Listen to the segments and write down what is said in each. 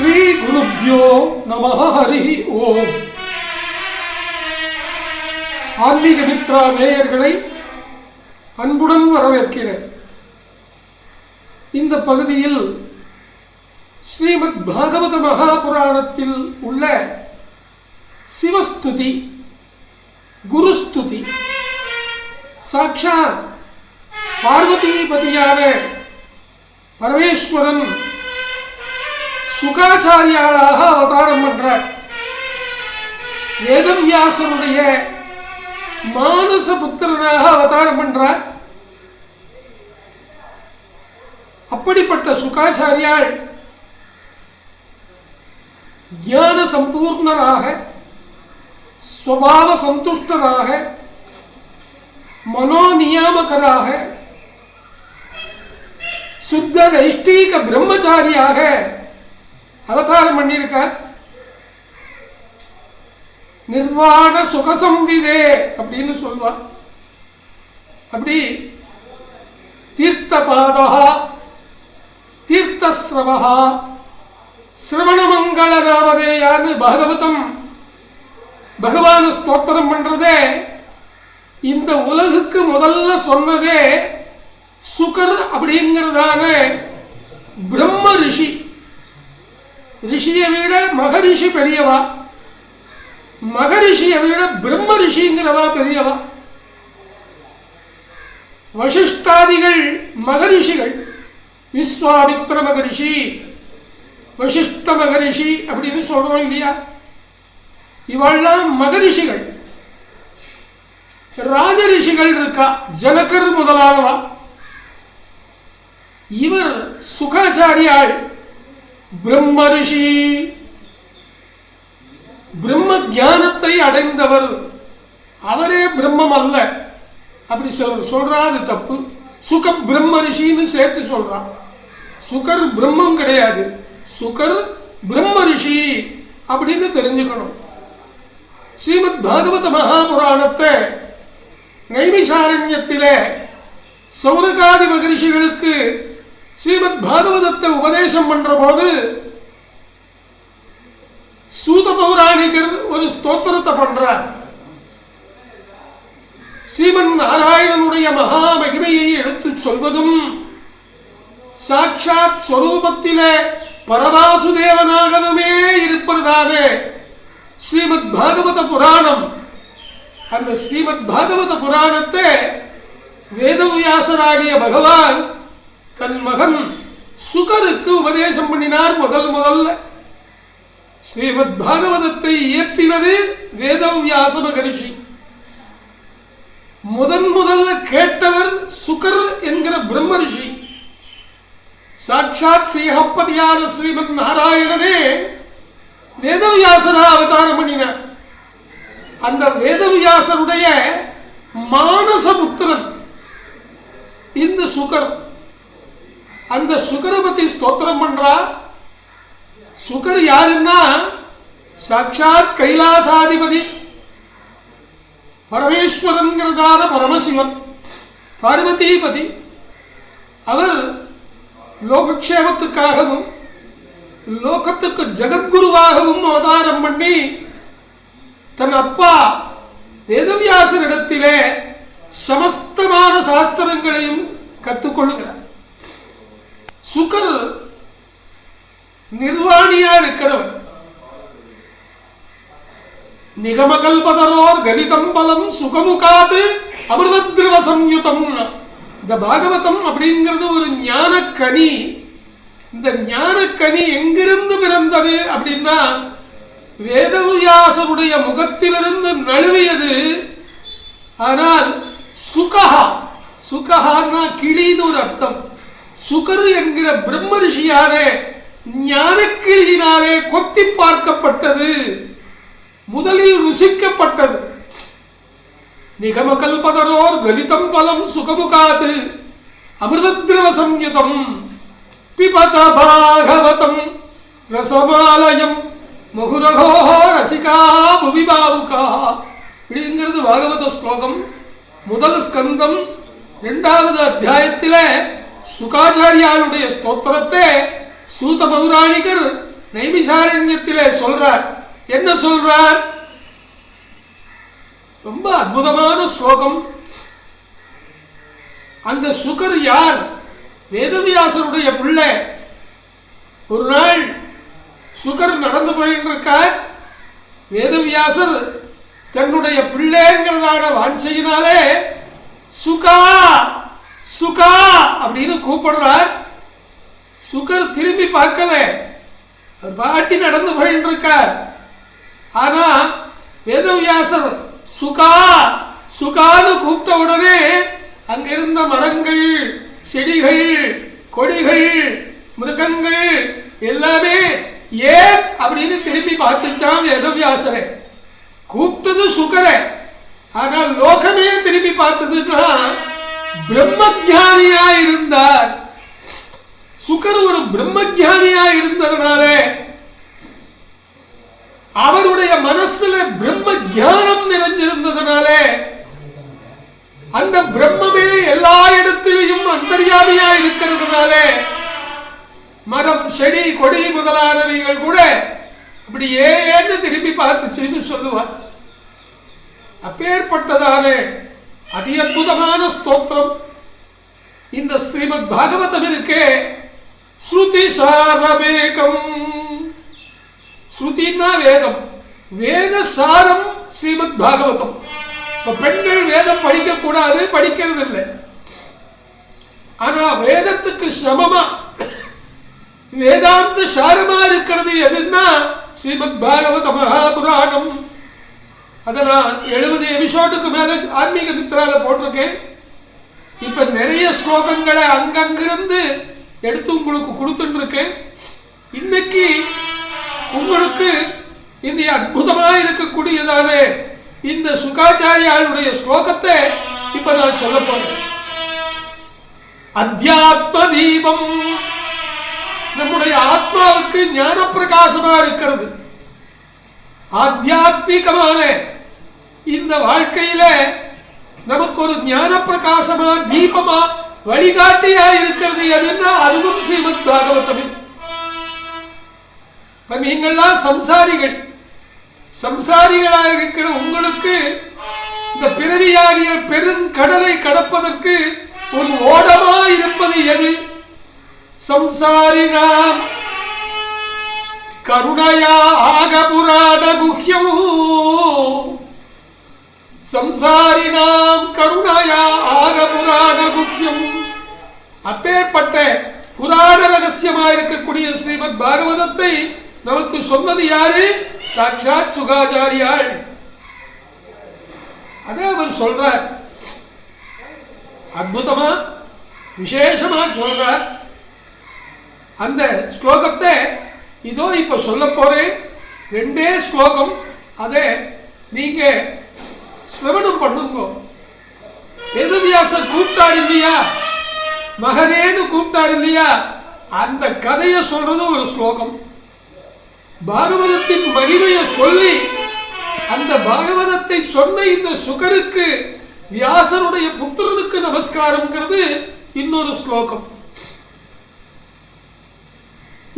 ஸ்ரீ குருப்யோ நம ஹரி ஓம். ஆன்மீக மித்ரா நேயர்களை அன்புடன் வரவேற்கிறேன். இந்த பகுதியில் ஸ்ரீமத் பாகவத மகாபுராணத்தில் உள்ள சிவஸ்துதி குருஸ்துதி சாட்சாத் பார்வதிபதியான பரமேஸ்வரன் சுகாச்சாரியாளாக அவதாரம் பண்றார் வேதவியாசனுடைய மானச புத்திரனாக அவதாரம் பண்றார் அப்படிப்பட்ட சுகாச்சாரியால் ஞான சம்பூர்ணராக ஸ்வபாவ சந்துஷ்டராக மனோநியாமகராக சுத்த நைஷ்டீக பிரம்மச்சாரியாக அவதாரம் பண்ணியிருக்கார் நிர்வாண சுகசம்விதே அப்படின்னு சொல்வார். அப்படி தீர்த்த தீர்த்தபாதா சிரவண மங்கள நாமதேயான்னு பகவதம். பகவான ஸ்தோத்திரம் பண்றதே இந்த உலகுக்கு முதல்ல சொன்னதே சுகர் அப்படிங்கிறதான. பிரம்ம ரிஷி. ரிஷியை விட மகரிஷி பெரியவா. மகரிஷியை விட பிரம்ம ரிஷிங்கிறவா பெரியவா. வசிஷ்டாதிகள் மகரிஷிகள். விஸ்வாமித்ர மகரிஷி வசிஷ்ட மகரிஷி அப்படின்னு சொல்றோம் இல்லையா? இவெல்லாம் மகரிஷிகள். ராஜரிஷிகள் இருக்கா? ஜனகர் முதலானவா. இவர் சுகாச்சாரியாள் பிரம்ம ரிஷி. பிரம்ம ஜானத்தை அடைந்தவர் அவரே பிரம்மம் அல்ல. அப்படி சொல் சொல்றா அது தப்பு. சுக பிரம்ம ரிஷின்னு சேர்த்து சொல்றான். சுகர் பிரம்மம் கிடையாது. சுகர் பிரம்ம ரிஷி அப்படின்னு தெரிஞ்சுக்கணும். ஸ்ரீமத் பாகவத மகாபுராணத்தை நைமிஷாரண்யத்திலே சௌரகாதி மகரிஷிகளுக்கு ஸ்ரீமத் பாகவதத்தை உபதேசம் பண்ற போது சூத பௌராணிகர் ஒரு ஸ்தோத்திரத்தை பண்றார். ஸ்ரீமன் நாராயணனுடைய மகா மகிமையை எடுத்துச் சொல்வதும் சாட்சாத் ஸ்வரூபத்திலே பரவாசுதேவனாகவுமே இருப்பதுதானே. ஸ்ரீமத் பாகவத புராணம். அந்த ஸ்ரீமத் பாகவத புராணத்தை வேதவியாசராகிய பகவான் தன் மகன் சுகருக்கு உபதேசம் பண்ணினார் முதல் முதல்ல. ஸ்ரீமத் பாகவதத்தை இயற்றினது வேதவியாச மகரிஷி. முதன் முதல்ல கேட்டவர் சுகர் என்கிற பிரம்ம ரிஷி சாட்சாத் ஸ்ரீஹப்பதியான ஸ்ரீமத் நாராயணனே வேதவியாசனா அவதாரம் பண்ணினார். அந்த வேதவியாசருடைய மானசபுத்திரன் இந்த சுகர் அந்த சுகரை பத்தி ஸ்தோத்திரம் பண்றா? சுகர் யாருன்னா? சாட்சாத் கைலாசாதிபதி. பரமேஸ்வரன்கிறதான பரமசிவன் பார்வதிபதி. அவர் லோகக்ஷேமத்துக்காகவும் லோகத்துக்கு ஜெகத்குருவாகவும் அவதாரம் பண்ணி தன் அப்பா வேதவியாசரிடத்திலே சமஸ்தமான சாஸ்திரங்களையும் கற்றுக்கொள்ளுகிறார் சுகர் நிர்வாணியா இருக்கிறவர். நிகமகல்பதரோர் கணிதம் பலம் சுகமுகாது அமிர்தத்ருவ சம்யுதம். இந்த பாகவதம் அப்படிங்கிறது ஒரு ஞானக்கனி. இந்த ஞானக்கனி எங்கிருந்து பிறந்தது அப்படின்னா வேதவியாசனுடைய முகத்திலிருந்து நழுவியது. ஆனால் சுகஹா சுகஹான்னா கிளின்னு ஒரு அர்த்தம். சுகர் என்கிற பிரம்ம ரிஷியாலே ஞானக்கிளியினாலே கொத்தி பார்க்கப்பட்டது. முதலில் ருசிக்கப்பட்டது. நிகம கல்பதரோர் கலிதம் பலம் சுகமுகாது. அமிர்தத்ரவ சம்யுதம் பிபத பாகவதம் ரசமாலயம் மகுரகோ ரசிகா புவி பாவுகா இப்படிங்கிறது பாகவத ஸ்லோகம். முதல் ஸ்கந்தம் இரண்டாவது அத்தியாயத்தில் சுகாச்சாரியாளுடைய ஸ்தோத்திரத்தை சூத பௌராணிகர் நைமிசாரண்யத்திலே சொல்றார். என்ன சொல்றார்? ரொம்ப அற்புதமான ஸ்லோகம். அந்த சுகர் யார்? வேதவியாசருடைய பிள்ளை. ஒரு நாள் சுகர் நடந்து போயிட்டு இருக்கார் வேதவியாசர் தன்னுடைய பிள்ளைங்கிறதான வாஞ்சையினாலே சுகா சுகா அப்படின்னு கூப்பிடுறார். சுகர் திரும்பி பார்க்கல. அவர் பாட்டி நடந்து போயிட்டு இருக்கார் ஆனா வேதவியாசர் சுகா சுகான்னு கூப்பிட்ட உடனே அங்கிருந்த மரங்கள் செடிகள் கொடிகள் மிருகங்கள் எல்லாமே ஏன் அப்படின்னு திரும்பி பார்த்துச்சான் வேதவியாசரை. கூப்பிட்டது சுகரை. ஆனால் லோகமே திரும்பி பார்த்ததுன்னா பிரம்மஜானியா இருந்தார் சுகர் ஒரு பிரம்மஜானியா இருந்ததுனாலே அவருடைய மனசுல பிரம்ம ஜானம் நிறைஞ்சிருந்ததுனாலே அந்த பிரம்மமே எல்லா இடத்திலையும் அந்தர்யாமியா இருக்கிறதுனாலே மரம் செடி கொடி முதலானவைகள் கூட அப்படி ஏன்னு திரும்பி பார்த்துச்சுன்னு சொல்லுவார். அப்பேற்பட்டதானே அதி அற்புதமான ஸ்தோத்திரம். இந்த ஸ்ரீமத் பாகவதம் இருக்கே ஸ்ருதி சாரமேகம். ஸ்ருதினா வேதம். வேத சாரம் ஸ்ரீமத் பாகவதம் இப்ப பெண்கள் வேதம் படிக்க கூடாது படிக்கிறது இல்லை ஆனா வேதத்துக்கு சமமா வேதாந்த சாரமா இருக்கிறது எதுன்னா ஸ்ரீமத் பாகவத மகாபுராணம். அதை நான் எழுபது எபிசோடுக்கு மேல ஆன்மீக மித்ரால போட்டிருக்கேன். இப்ப நிறைய ஸ்லோகங்களை அங்கங்கிருந்து எடுத்து உங்களுக்கு கொடுத்துட்டு இருக்கேன் இன்னைக்கு உங்களுக்கு இந்த அற்புதமா இருக்கக்கூடியதான இந்த சுகாச்சாரியாளுடைய ஸ்லோகத்தை இப்ப நான் சொல்ல போறேன். அத்தியாத்ம தீபம். நம்முடைய ஆத்மாவுக்கு ஞான பிரகாசமா இருக்கிறது. ஆத்தியாத்மிகமான இந்த வாழ்க்கையில நமக்கு ஒரு ஞான பிரகாசமா தீபமா வழிகாட்டியா இருக்கிறது எதுன்னா அதுவும் ஸ்ரீமத் பாகவதமே இப்ப நீங்கள்லாம் சம்சாரிகள். சம்சாரிகளாக இருக்கிற உங்களுக்கு இந்த பிறவியாகிய பெருங்கடலை கடப்பதற்கு ஒரு ஓடமா இருப்பது எது? சம்சாரினாம் கருணையா ஆக புராண குஹ்யம் சம்சாரினாம் கருணாயா ஆக புராண முக்கியம் அப்பேற்பட்ட புராண ரகசியமாக இருக்கக்கூடிய ஸ்ரீமத் பாகவதத்தை நமக்கு சொன்னது யாரு? சாட்சாத் சுகாச்சாரியாள். அதே அவர் சொல்றார். அற்புதமா விசேஷமா சொல்றார். அந்த ஸ்லோகத்தை இதோ இப்ப சொல்ல போறேன். ரெண்டே ஸ்லோகம். அதை நீங்க சிரவணம் பண்ணுங்க. வேதவியாசர் கூப்பிட்டார் இல்லையா மகனேன்னு கூப்பிட்டார் இல்லையா அந்த கதையை சொல்றது ஒரு ஸ்லோகம். பாகவதத்தின் மகிமையை சொல்லி அந்த பாகவதத்தை சொன்ன இந்த சுகருக்கு வியாசருடைய புத்திரனுக்கு நமஸ்காரம்ங்கிறது இன்னொரு ஸ்லோகம்.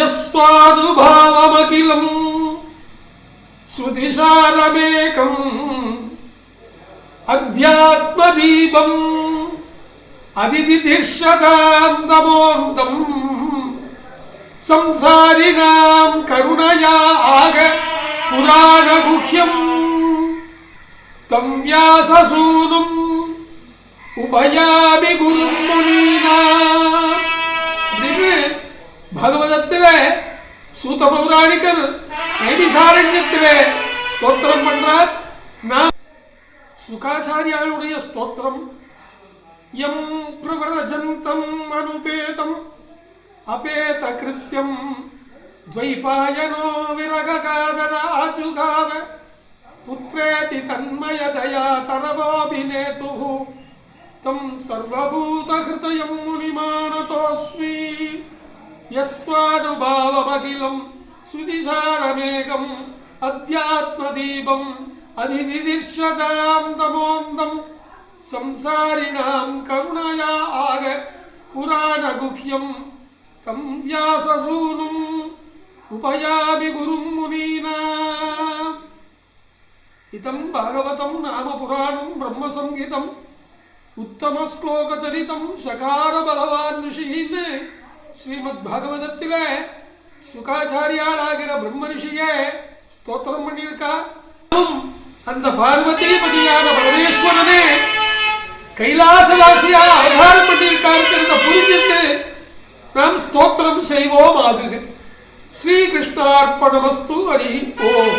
யஸ்வானுபாவமகிலம் ஸ்ருதிசாரமேகம். அத்தியாத்மதீபம் அதிதிதிர்ஷகாந்தமோந்தம் संसारिणां करुणया आग पुराणगुह्यम् तं व्याससूनुम् உபயாமி குரும் முனீனா அப்படின்னு பகவதத்திலே சூத பௌராணிகர் நைமிசாரண்யத்திலே ஸ்தோத்திரம் பண்றார் நான் சுகாச்சாரியாருடைய ஸ்தோத்திரம் எம் பிரவரஜந்தம் அனுபேதம் அபேத கிருத்தியம் ద్వైపాయనో విరగకారణ ఆజుగావ పుత్రేతి తన్మయదయా తరవోభినేతు. తం సర్వభూతహృదయం మునిమానతోస్మి. యస్వానుభావమఖిలం. శృతిసారమేకం అధ్యాత్మదీపం. अधिनिदिश्यतां तमोन्दं संसारिणां करुणया आग पुराणगुह्यम् तं व्याससूनुम् उपयामि गुरुं मुनीनाम् इदं भागवतं नाम पुराणं ब्रह्मसंहितम् உத்தமஸ்லோகச்சரிதம் சகார பகவான் ரிஷின்னு ஸ்ரீமத் பாகவதத்தில சுகாச்சாரியாளாகிற பிரம்ம ரிஷியே ஸ்தோத்திரம் பண்ணியிருக்கா அந்த பார்வதி பதியான பரமேஸ்வரனே கைலாசவாசியா அவதாரம் பண்ணியிருக்காருங்கிறத புரிஞ்சுட்டு நாம் ஸ்தோத்திரம் செய்வோம் ஆகுது ஸ்ரீகிருஷ்ணார்ப்பணமஸ்து ஹரி ஓம்.